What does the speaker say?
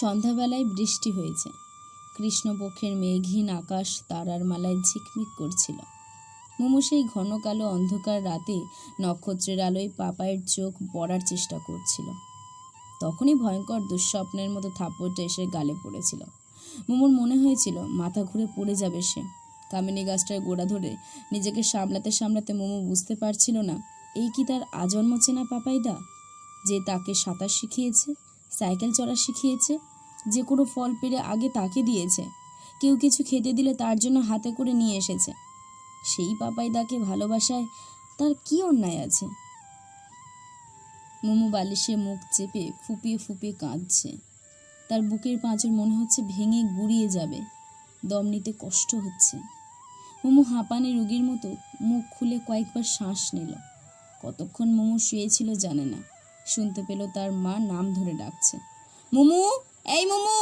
সন্ধ্যাবেলায় বৃষ্টি হয়েছে। কৃষ্ণপক্ষের মেঘহীন আকাশ তারার মালায় ঝিকমিক করছিল। মোমো সেই ঘন কালো অন্ধকার রাতে নক্ষত্রের আলোয় পাপায়ের চোখ পড়ার চেষ্টা করছিল। তখনই ভয়ঙ্কর দুঃস্বপ্নের মতো থাপ্পড়টা এসে গালে পড়েছিল। মোমোর মনে হয়েছিল, মাথা ঘুরে পড়ে যাবে সে। কামিনী গাছটার গোড়া ধরে নিজেকে সামলাতে সামলাতে মোমো বুঝতে পারছিল না, এই কি তার আজন্ম চেনা পাপাইদা, যে তাকে সাঁতার শিখিয়েছে? সাইকেল চড়া শিখিয়েছে, যে কোনো ফল পেরে আগে তাকে দিয়েছে। কেউ কিছু খেতে দিলে তার জন্য হাতে করে নিয়ে এসেছে। সেই পাপাইদাকে ভালোবাসায়, তার কি অন্যায় আছে? মোমো বালিশে মুখ চেপে ফুপিয়ে ফুপিয়ে কাঁদছে। তার বুকের পাঁচর মনে হচ্ছে ভেঙে গুড়িয়ে যাবে। দম নিতে কষ্ট হচ্ছে। মোমো হাঁপানি রোগীর মতো মুখ খুলে কয়েকবার শ্বাস নিল। কতক্ষণ মোমো শুয়েছিল জানে না। শুনতে পেল তার মা নাম ধরে ডাকছে। মুমু এই মোমো!